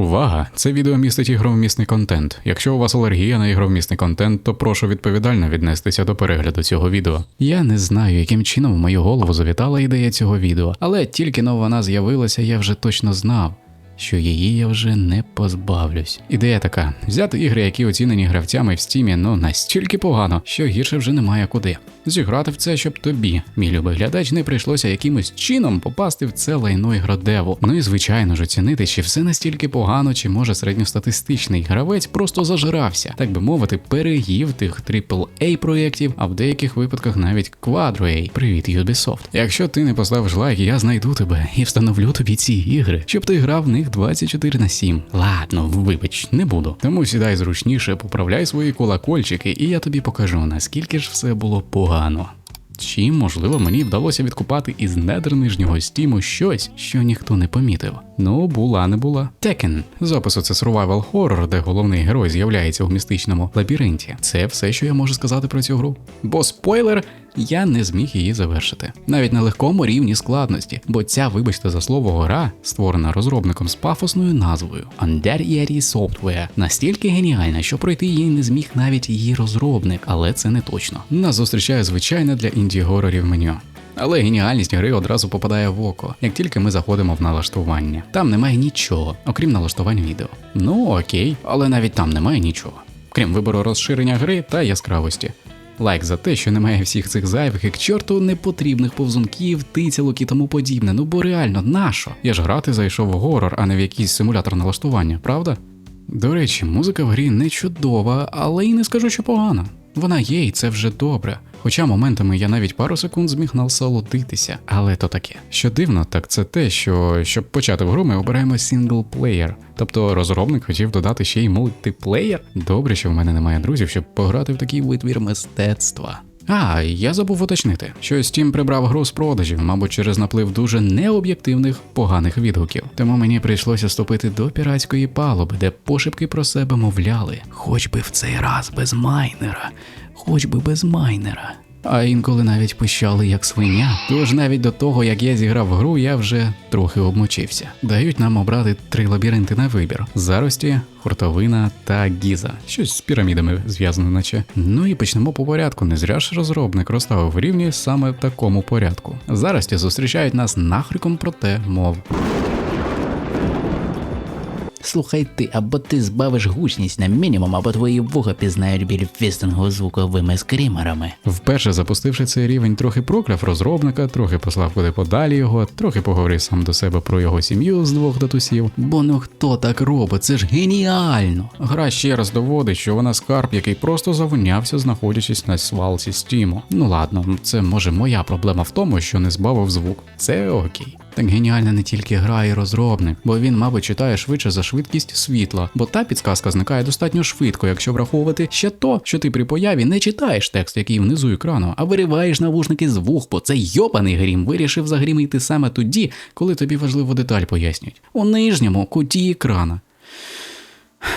Увага! Це відео містить ігровмісний контент. Якщо у вас алергія на ігровмісний контент, то прошу відповідально віднестися до перегляду цього відео. Я не знаю, яким чином в мою голову завітала ідея цього відео, але тільки но вона з'явилася, я вже точно знав. Що її я вже не позбавлюсь. Ідея така: взяти ігри, які оцінені гравцями в стімі, ну настільки погано, що гірше вже немає куди. Зіграти в це, щоб тобі, мій любий глядач, не прийшлося якимось чином попасти в це лайно ігродеву. Ну і звичайно ж оцінити, чи все настільки погано, чи може середньостатистичний гравець просто зажирався, так би мовити, переїв тих AAA проєктів, а в деяких випадках навіть Quadro-A. Привіт, Ubisoft. Якщо ти не поставиш лайк, я знайду тебе і встановлю тобі ці ігри, щоб ти грав в них 24 на 7. Ладно, вибач, не буду. Тому сідай зручніше, поправляй свої колокольчики, і я тобі покажу, наскільки ж все було погано. Чи, можливо, мені вдалося відкупати із недр нижнього стіму щось, що ніхто не помітив. Ну, була не була. Tekken. З опису це survival horror, де головний герой з'являється у містичному лабіринті. Це все, що я можу сказати про цю гру. Бо спойлер, я не зміг її завершити. Навіть на легкому рівні складності, бо ця, вибачте за слово, гра створена розробником з пафосною назвою Undead Yeti Software, настільки геніальна, що пройти її не зміг навіть її розробник, але це не точно. Нас зустрічає звичайне для інді горорів меню. Але геніальність гри одразу попадає в око, як тільки ми заходимо в налаштування. Там немає нічого, окрім налаштувань відео. Ну окей, але навіть там немає нічого, крім вибору розширення гри та яскравості. Лайк за те, що немає всіх цих зайвих і к чорту непотрібних повзунків, тицялок і тому подібне. Ну бо реально, нащо? Я ж грати зайшов в горор, а не в якийсь симулятор налаштування, правда? До речі, музика в грі не чудова, але й не скажу, що погана. Вона є, і це вже добре. Хоча моментами я навіть пару секунд зміг насолодитися, але то таке. Що дивно, так це те, що щоб почати в гру, ми обираємо синглплеєр. Тобто розробник хотів додати ще й мультиплеєр. Добре, що в мене немає друзів, щоб пограти в такий витвір мистецтва. А, я забув уточнити, що Steam прибрав гру з продажів, мабуть, через наплив дуже необ'єктивних поганих відгуків. Тому мені прийшлося ступити до піратської палуби, де пошепки про себе мовляли, хоч би в цей раз без майнера, хоч би без майнера. А інколи навіть пищали як свиня. Тож навіть до того, як я зіграв гру, я вже трохи обмочився. Дають нам обрати три лабіринти на вибір: зарості, хуртовина та гіза. Щось з пірамідами зв'язано, наче. Ну і почнемо по порядку. Не зря ж розробник розставив рівні саме в такому порядку. Зарості зустрічають нас нахриком про те, мов. Слухай ти, або ти збавиш гучність на мінімум, або твої вуха пізнають біль фістингу звуковими скрімерами. Вперше запустивши цей рівень, трохи прокляв розробника, трохи послав куди подалі його, трохи поговорив сам до себе про його сім'ю з двох датусів. Бо ну хто так робить? Це ж геніально! Гра ще раз доводить, що вона скарб, який просто завонявся, знаходячись на свалці стіму. Ну ладно, це може моя проблема в тому, що не збавив звук. Це окей. Так геніальна не тільки гра і розробник, бо він, мабуть, читає швидше за швидкість світла, бо та підсказка зникає достатньо швидко, якщо враховувати ще то, що ти при появі не читаєш текст, який внизу екрану, а вириваєш навушники з вух, бо цей йопаний грім вирішив загрімити саме тоді, коли тобі важливу деталь пояснюють. У нижньому куті екрана.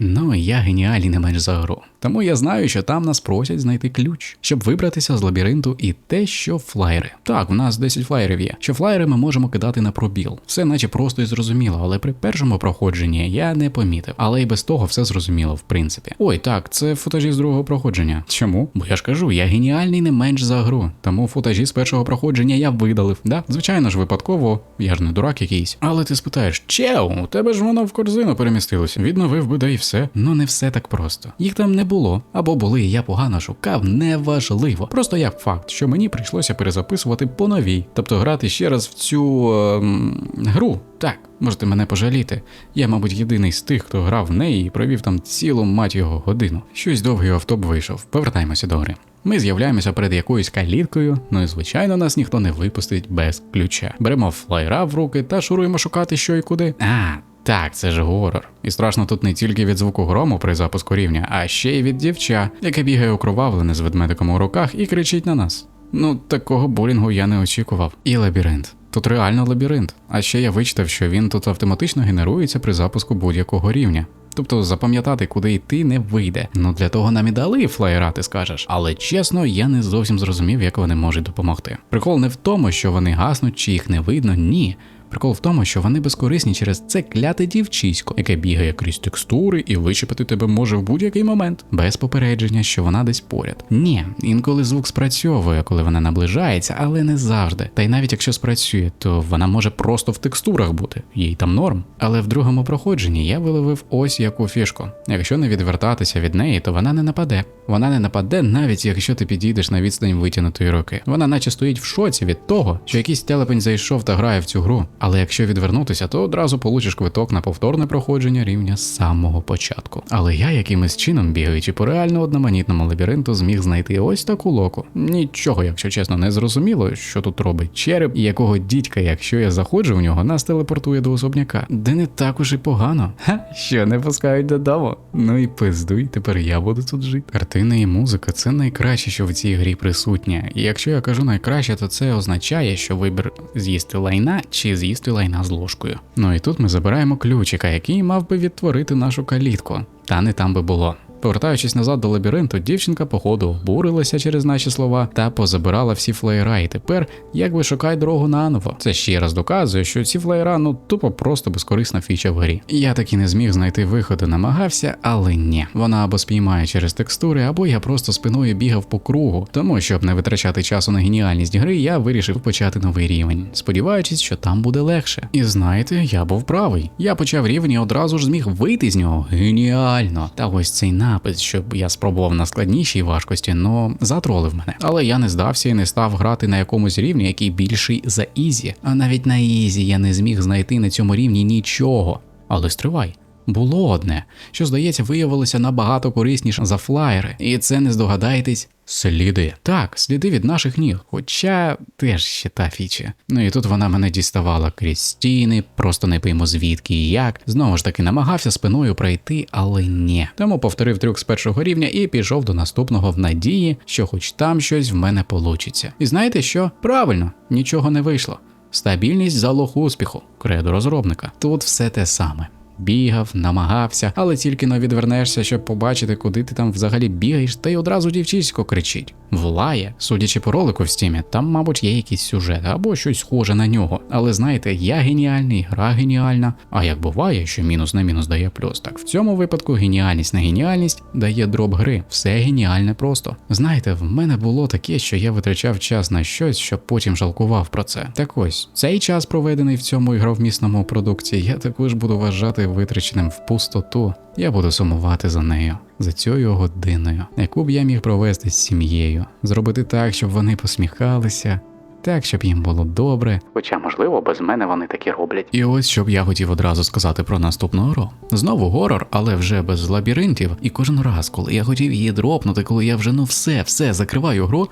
Ну, я геніальний не менш за гру. Тому я знаю, що там нас просять знайти ключ, щоб вибратися з лабіринту і те, що флаєри. Так, у нас 10 флаєрів є. Що флаєри ми можемо кидати на пробіл. Все наче просто і зрозуміло, але при першому проходженні я не помітив. Але і без того все зрозуміло, в принципі. Ой, так, це футажі з другого проходження. Чому? Бо я ж кажу, я геніальний не менш за гру. Тому футажі з першого проходження я видалив. Да, звичайно ж, випадково, я ж не дурак якийсь. Але ти спитаєш, чел, у тебе ж воно в корзину перемістилось. Відновив би, да і все. Ну не все так просто. Їх там не було, або були, і я погано шукав, неважливо. Просто як факт, що мені прийшлося перезаписувати по новій, тобто грати ще раз в цю ем, гру. Так, можете мене пожаліти. Я, мабуть, єдиний з тих, хто грав в неї і провів там цілу мать його годину. Щось довгий автоп вийшов. Повертаємося до гри. Ми з'являємося перед якоюсь каліткою, ну і звичайно нас ніхто не випустить без ключа. Беремо флайра в руки та шуруємо шукати, що і куди. А, так, це ж горор. І страшно тут не тільки від звуку грому при запуску рівня, а ще й від дівча, яке бігає окровавлене з ведмедиком у руках і кричить на нас. Ну, такого булінгу я не очікував. І лабіринт. Тут реально лабіринт. А ще я вичитав, що він тут автоматично генерується при запуску будь-якого рівня. Тобто запам'ятати, куди йти, не вийде. Ну для того нам і дали флаєра, ти скажеш. Але чесно, я не зовсім зрозумів, як вони можуть допомогти. Прикол не в тому, що вони гаснуть чи їх не видно, ні. Прикол в тому, що вони безкорисні через це кляте дівчисько, яке бігає крізь текстури і вичепити тебе може в будь-який момент, без попередження, що вона десь поряд. Ні, інколи звук спрацьовує, коли вона наближається, але не завжди. Та й навіть якщо спрацює, то вона може просто в текстурах бути, їй там норм. Але в другому проходженні я виловив ось яку фішку. Якщо не відвертатися від неї, то вона не нападе. Вона не нападе, навіть якщо ти підійдеш на відстань витягнутої руки. Вона наче стоїть в шоці від того, що якийсь телепень зайшов та грає в цю гру. Але якщо відвернутися, то одразу получиш квиток на повторне проходження рівня з самого початку. Але я якимось чином, бігаючи по реально одноманітному лабіринту, зміг знайти ось таку локу. Нічого, якщо чесно, не зрозуміло, що тут робить череп і якого дідька, якщо я заходжу в нього, нас телепортує до особняка, де не так уж і погано. Ха, що не пускають додому. Ну і пиздуй, тепер я буду тут жити. Картини і музика це найкраще, що в цій грі присутнє. І якщо я кажу найкраще, то це означає, що вибір з'їсти лайна чи з'їсти лайна з ложкою. Ну і тут ми забираємо ключика, який мав би відтворити нашу калітку. Та не там би було. Повертаючись назад до лабіринту, дівчинка, походу, обурилася через наші слова та позабирала всі флеєра. І тепер якби шукай дорогу наново. Це ще раз доказує, що ці флеєра ну тупо просто безкорисна фіча в грі. Я таки не зміг знайти виходи, намагався, але ні. Вона або спіймає через текстури, або я просто спиною бігав по кругу. Тому, щоб не витрачати часу на геніальність гри, я вирішив почати новий рівень, сподіваючись, що там буде легше. І знаєте, я був правий. Я почав рівень і одразу ж зміг вийти з нього. Геніально! Та ось цей напис, щоб я спробував на складнішій важкості, но затролив мене. Але я не здався і не став грати на якомусь рівні, який більший за Ізі. А навіть на Ізі я не зміг знайти на цьому рівні нічого. Але стривай. Було одне, що, здається, виявилося набагато корисніше за флаєри, і це не здогадаєтесь. Сліди. Так, сліди від наших ніг, хоча теж ще та фіча. Ну і тут вона мене діставала крізь стіни, просто не пойму звідки і як. Знову ж таки намагався спиною пройти, але ні. Тому повторив трюк з першого рівня і пішов до наступного в надії, що хоч там щось в мене получиться. І знаєте що? Правильно, нічого не вийшло. Стабільність залог успіху, кредо розробника. Тут все те саме. Бігав, намагався, але тільки но відвернешся, щоб побачити, куди ти там взагалі бігаєш, та й одразу дівчисько кричить. Влає, судячи по ролику в стімі, там, мабуть, є якийсь сюжет або щось схоже на нього. Але знаєте, я геніальний, гра геніальна. А як буває, що мінус на мінус дає плюс, так в цьому випадку геніальність на геніальність дає дроб гри. Все геніальне просто. Знаєте, в мене було таке, що я витрачав час на щось, щоб потім жалкував про це. Так ось цей час, проведений в цьому ігровмісному продукті, я також буду вважати витраченим в пустоту. Я буду сумувати за нею, за цією годиною, яку б я міг провести з сім'єю, зробити так, щоб вони посміхалися, так, щоб їм було добре. Хоча, можливо, без мене вони такі роблять. І ось що б я хотів одразу сказати про наступну гру. Знову горор, але вже без лабіринтів. І кожен раз, коли я хотів її дропнути, коли я вже ну все, все закриваю гру.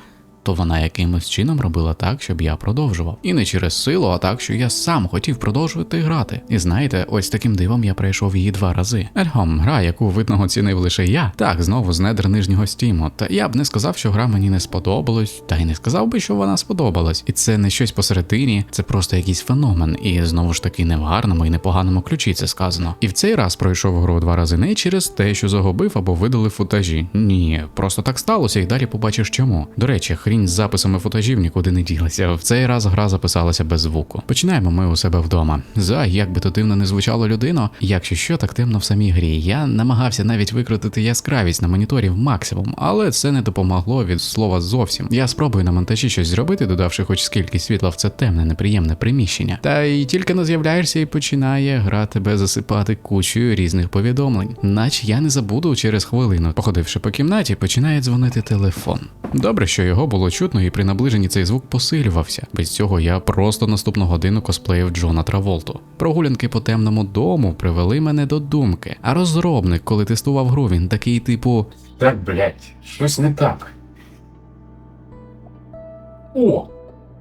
То вона якимось чином робила так, щоб я продовжував. І не через силу, а так, що я сам хотів продовжувати грати. І знаєте, ось таким дивом я пройшов її два рази. Ельгом, гра, яку видно оцінив лише я, так знову з недр нижнього стіму. Та я б не сказав, що гра мені не сподобалась, та й не сказав би, що вона сподобалась. І це не щось посередині, це просто якийсь феномен. І знову ж таки не в гарному і непоганому ключі це сказано. І в цей раз пройшов гру два рази не через те, що загубив або видалив футажі. Ні, просто так сталося, і далі побачиш чому. До речі, хрінь з записами футажів нікуди не ділася. В цей раз гра записалася без звуку. Починаємо ми у себе вдома. За як би то дивно не звучало людино, якщо що, так темно в самій грі. Я намагався навіть викрутити яскравість на моніторі в максимум, але це не допомогло від слова зовсім. Я спробую на монтажі щось зробити, додавши хоч скільки світла в це темне, неприємне приміщення. Та й тільки не з'являєшся і починає гра тебе засипати кучою різних повідомлень. Наче я не забуду через хвилину. Походивши по кімнаті, починає дзвонити телефон. Добре, що його було чутно, і при наближенні цей звук посилювався. Без цього я просто наступну годину косплеїв Джона Траволту. Прогулянки по темному дому привели мене до думки. А розробник, коли тестував гру, він такий, типу. Так, блядь, щось не так. О,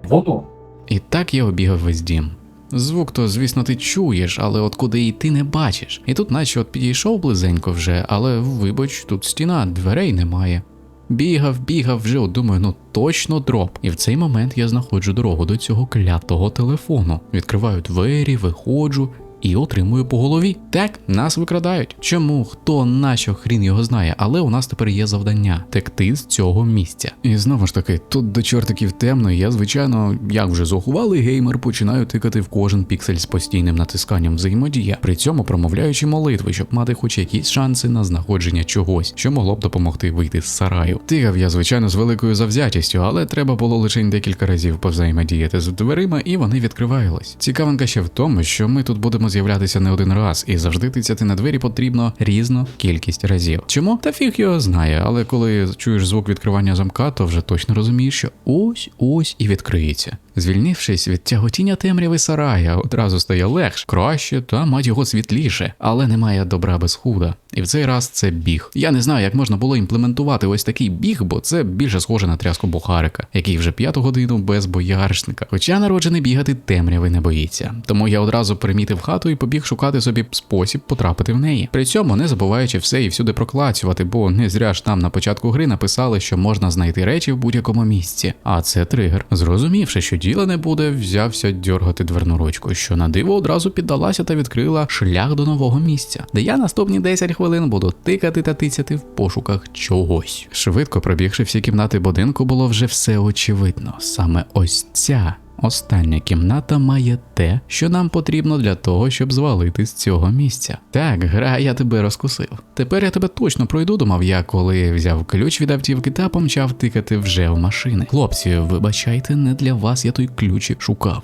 воно. І так я обігав весь дім. Звук то, звісно, ти чуєш, але от куди йти не бачиш. І тут, наче от підійшов близенько вже, але вибач, тут стіна, дверей немає. Бігав, бігав, вже от думаю, ну точно дроп. І в цей момент я знаходжу дорогу до цього клятого телефону. Відкриваю двері, виходжу. І отримую по голові. Так, нас викрадають. Чому? Хто нащо хрін його знає, але у нас тепер є завдання текти з цього місця. І знову ж таки, тут до чортиків темно, і я, звичайно, як вже зухвалий геймер, починаю тикати в кожен піксель з постійним натисканням взаємодія, при цьому промовляючи молитви, щоб мати хоч якісь шанси на знаходження чогось, що могло б допомогти вийти з сараю. Тигав я, звичайно, з великою завзятістю, але треба було лише декілька разів повзаємодіяти з дверима, і вони відкривались. Цікавинка ще в тому, що ми тут будемо з'являтися не один раз, і завжди тицяти на двері потрібно різну кількість разів. Чому? Та фіг його знає, але коли чуєш звук відкривання замка, то вже точно розумієш, що ось ось і відкриється. Звільнившись від тяготіння темряви сарая, одразу стає легше, краще та мать його світліше, але немає добра без худа. І в цей раз це біг. Я не знаю, як можна було імплементувати ось такий біг, бо це більше схоже на тряску бухарика, який вже п'яту годину без бояришника. Хоча народжений бігати темряви не боїться. Тому я одразу примітив хату і побіг шукати собі спосіб потрапити в неї. При цьому не забуваючи все і всюди проклацювати, бо не зря ж там на початку гри написали, що можна знайти речі в будь-якому місці. А це тригер. Зрозумівши, що діла не буде, взявся дьоргати дверну ручку, що на диво одразу піддалася та відкрила шлях до нового місця, де я наступні 10 хвилин буду тикати та тицяти в пошуках чогось. Швидко пробігши всі кімнати будинку, було вже все очевидно. Саме ось ця. Остання кімната має те, що нам потрібно для того, щоб звалити з цього місця. Так, гра, я тебе розкусив. Тепер я тебе точно пройду, думав я, коли взяв ключ від автівки та помчав тикати вже в машини. Хлопці, вибачайте, не для вас я той ключ шукав.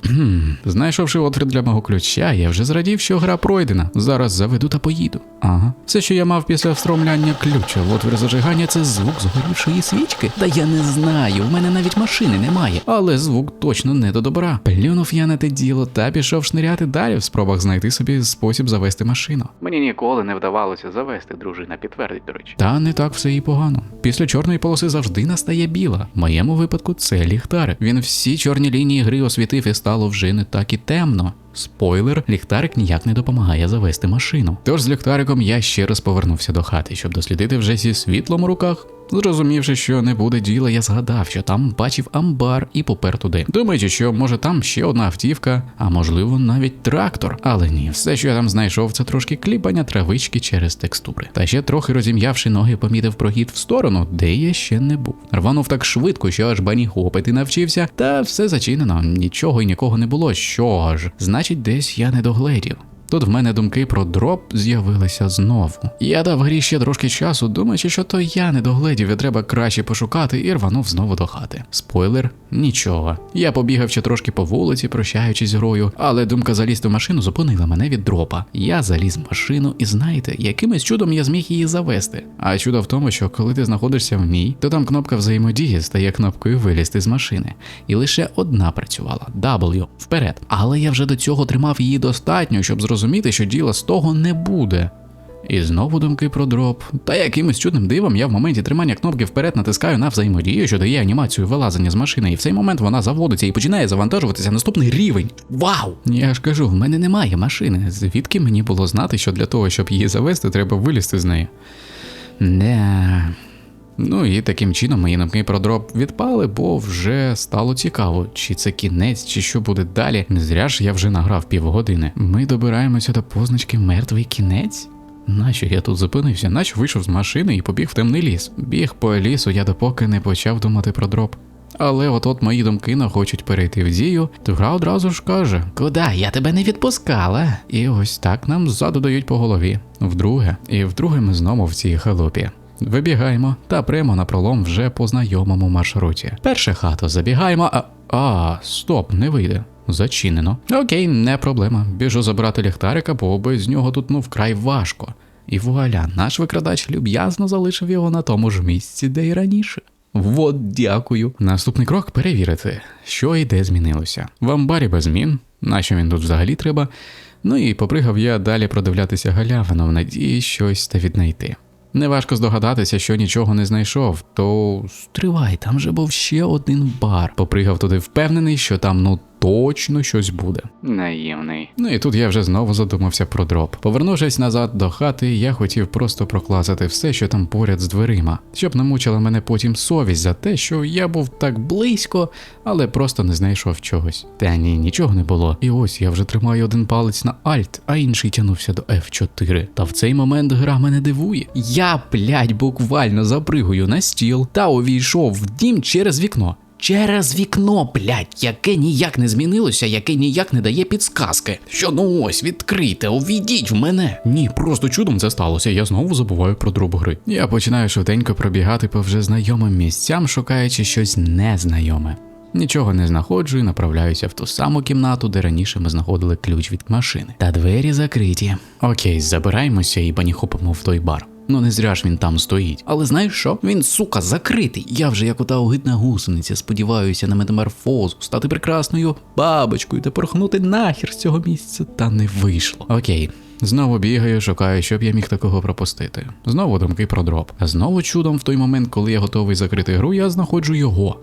Знайшовши отвір для мого ключа, я вже зрадів, що гра пройдена. Зараз заведу та поїду. Ага. Все, що я мав після встромляння ключа в отвір зажигання, це звук згорівшої свічки. Та я не знаю, в мене навіть машини немає. Але звук точно не до добра. Плюнув я на те діло та пішов шниряти далі в спробах знайти собі спосіб завести машину. Мені ніколи не вдавалося завести, дружина підтвердить, до речі. Та не так все і погано. Після чорної полоси завжди настає біла. В моєму випадку це ліхтарик. Він всі чорні лінії гри освітив і стало вже не так і темно. Спойлер, ліхтарик ніяк не допомагає завести машину. Тож з ліхтариком я ще раз повернувся до хати, щоб дослідити вже зі світлом у руках. Зрозумівши, що не буде діла, я згадав, що там бачив амбар і попер туди. Думаючи, що може там ще одна автівка, а можливо навіть трактор. Але ні, все, що я там знайшов, це трошки кліпання травички через текстури. Та ще трохи розім'явши ноги, помітив прохід в сторону, де я ще не був. Рванув так швидко, що аж бані хопити навчився, та все зачинено, нічого і нікого не було. Що ж, значить, десь я не догледів. Тут в мене думки про дроп з'явилися знову. Я дав грі ще трошки часу, думаючи, що то я не догледів і треба краще пошукати, і рванув знову до хати. Спойлер, нічого. Я побігав ще трошки по вулиці, прощаючись з грою, але думка залізти в машину зупинила мене від дропа. Я заліз в машину, і знаєте, якимось чудом я зміг її завести. А чудо в тому, що коли ти знаходишся в ній, то там кнопка взаємодії стає кнопкою вилізти з машини. І лише одна працювала W вперед. Але я вже до цього тримав її достатньо, щоб зрозуміти, що діла з того не буде. І знову думки про дроп. Та якимось чудним дивом я в моменті тримання кнопки вперед натискаю на взаємодію, що дає анімацію вилазення з машини, і в цей момент вона заводиться і починає завантажуватися наступний рівень. Вау! Я ж кажу, в мене немає машини. Звідки мені було знати, що для того, щоб її завести, треба вилізти з неї? Не. Ну і таким чином мої думки про дроп відпали, бо вже стало цікаво, чи це кінець, чи що буде далі. Не зря ж я вже награв півгодини. Ми добираємося до позначки мертвий кінець. Нащо я тут зупинився? Нащо вийшов з машини і побіг в темний ліс? Біг по лісу, я допоки не почав думати про дроп. Але от-от мої думки нахочуть перейти в дію, то гра одразу ж каже: Куди? Я тебе не відпускала. І ось так нам ззаду дають по голові. Вдруге, і вдруге ми знову в цій халупі. Вибігаємо та прямо на пролом вже по знайомому маршруті. Перше хату забігаємо, а. А, стоп, не вийде. Зачинено. Окей, не проблема. Біжу забрати ліхтарика, бо без нього тут ну вкрай важко. І вуаля, наш викрадач люб'язно залишив його на тому ж місці, де й раніше. Вот, дякую. Наступний крок перевірити, що і де змінилося. В амбарі без змін, нащо він тут взагалі треба. Ну і попригав я далі продивлятися галявину в надії щось та віднайти. Неважко здогадатися, що нічого не знайшов, то стривай, там же був ще один бар. Попригав туди впевнений, що там ну точно щось буде. Наївний. Ну і тут я вже знову задумався про дроп. Повернувшись назад до хати, я хотів просто прокласити все, що там поряд з дверима, щоб не мучила мене потім совість за те, що я був так близько, але просто не знайшов чогось. Та ні, нічого не було. І ось я вже тримаю один палець на Alt, а інший тянувся до F4. Та в цей момент гра мене дивує. Я, блядь, буквально запригую на стіл та увійшов в дім через вікно. Через вікно, блядь, яке ніяк не змінилося, яке ніяк не дає підсказки. Що ну ось, відкрийте, увійдіть в мене. Ні, просто чудом це сталося. Я знову забуваю про дроп гри. Я починаю швиденько пробігати по вже знайомим місцям, шукаючи щось незнайоме. Нічого не знаходжу і направляюся в ту саму кімнату, де раніше ми знаходили ключ від машини. Та двері закриті. Окей, забираємося і баніхопимо в той бар. Ну не зря ж він там стоїть. Але знаєш що? Він, сука, закритий. Я вже як ота огидна гусениця, сподіваюся на метаморфозу, стати прекрасною бабочкою та порхнути нахер з цього місця. Та не вийшло. Окей. Знову бігаю, шукаю, щоб я міг такого пропустити. Знову думки про дроп. Знову чудом, в той момент, коли я готовий закрити гру, я знаходжу його.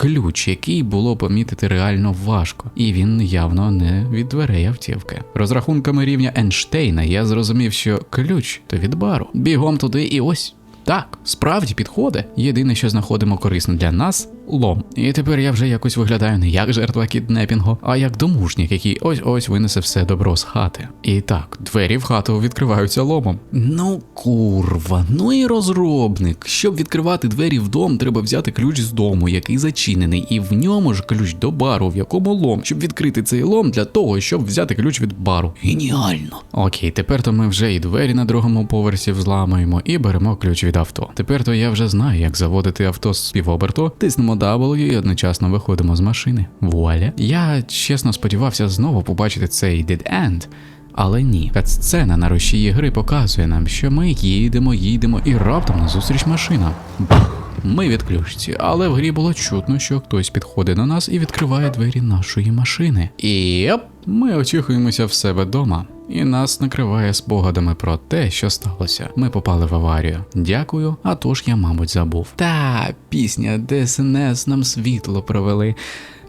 Ключ, який було помітити реально важко, і він явно не від дверей автівки. Розрахунками рівня Енштейна я зрозумів, що ключ то від бару. Бігом туди і ось. Так, справді підходить. Єдине, що знаходимо корисно для нас лом. І тепер я вже якось виглядаю не як жертва кіднепінгу, а як домушник, який ось ось винесе все добро з хати. І так, двері в хату відкриваються ломом. Ну курва, ну і розробник. Щоб відкривати двері в дом, треба взяти ключ з дому, який зачинений, і в ньому ж ключ до бару, в якому лом, щоб відкрити цей лом для того, щоб взяти ключ від бару. Геніально. Окей, тепер то ми вже і двері на другому поверсі взламуємо і беремо ключ від авто. Тепер то я вже знаю, як заводити авто з півоберту, тиснемо W і одночасно виходимо з машини. Вуаля. Я чесно сподівався знову побачити цей Dead End, але ні. Катсцена на рушії гри показує нам, що ми їдемо, їдемо, і раптом назустріч машина. Бах! Ми відключці, але в грі було чутно, що хтось підходить до нас і відкриває двері нашої машини. І оп, ми очікуємося в себе вдома. І нас накриває спогадами про те, що сталося. Ми попали в аварію. Дякую, а то ж я, мабуть, забув. Та пісня ДСНС нам світло провели.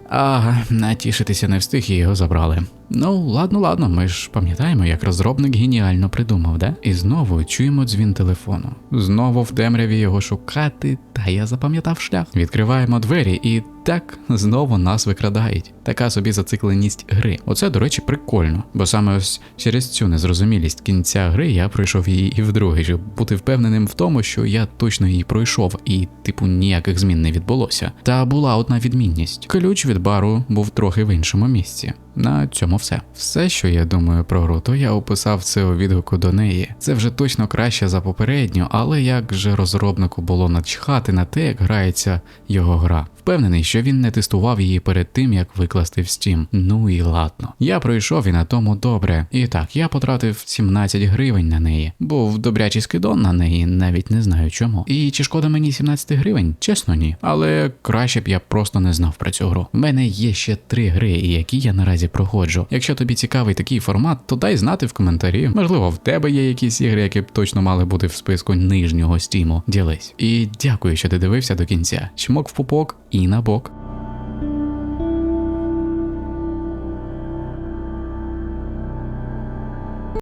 А натішитися не встиг і його забрали. Ну, ладно, ладно, ми ж пам'ятаємо, як розробник геніально придумав, да? І знову чуємо дзвін телефону. Знову в темряві його шукати, та я запам'ятав шлях. Відкриваємо двері, і так знову нас викрадають. Така собі зацикленість гри. Оце, до речі, прикольно, бо саме ось через цю незрозумілість кінця гри я пройшов її і вдруге, щоб бути впевненим в тому, що я точно її пройшов, і, типу, ніяких змін не відбулося. Та була одна відмінність: ключ від бару був трохи в іншому місці. На цьому все. Все, що я думаю про гру, то я описав це у відгуку до неї. Це вже точно краще за попередню, але як же розробнику було начхати на те, як грається його гра. Впевнений, що він не тестував її перед тим, як викласти в Steam. Ну і ладно. Я пройшов і на тому добре. І так, я потратив 17 гривень на неї. Був добрячий скидон на неї, навіть не знаю чому. І чи шкода мені 17 гривень? Чесно, ні. Але краще б я просто не знав про цю гру. У мене є ще три гри, які я наразі проходжу. Якщо тобі цікавий такий формат, то дай знати в коментарі. Можливо, в тебе є якісь ігри, які б точно мали бути в списку нижнього стіму. Ділись. І дякую, що ти дивився до кінця. Чмок в пупок і на бок.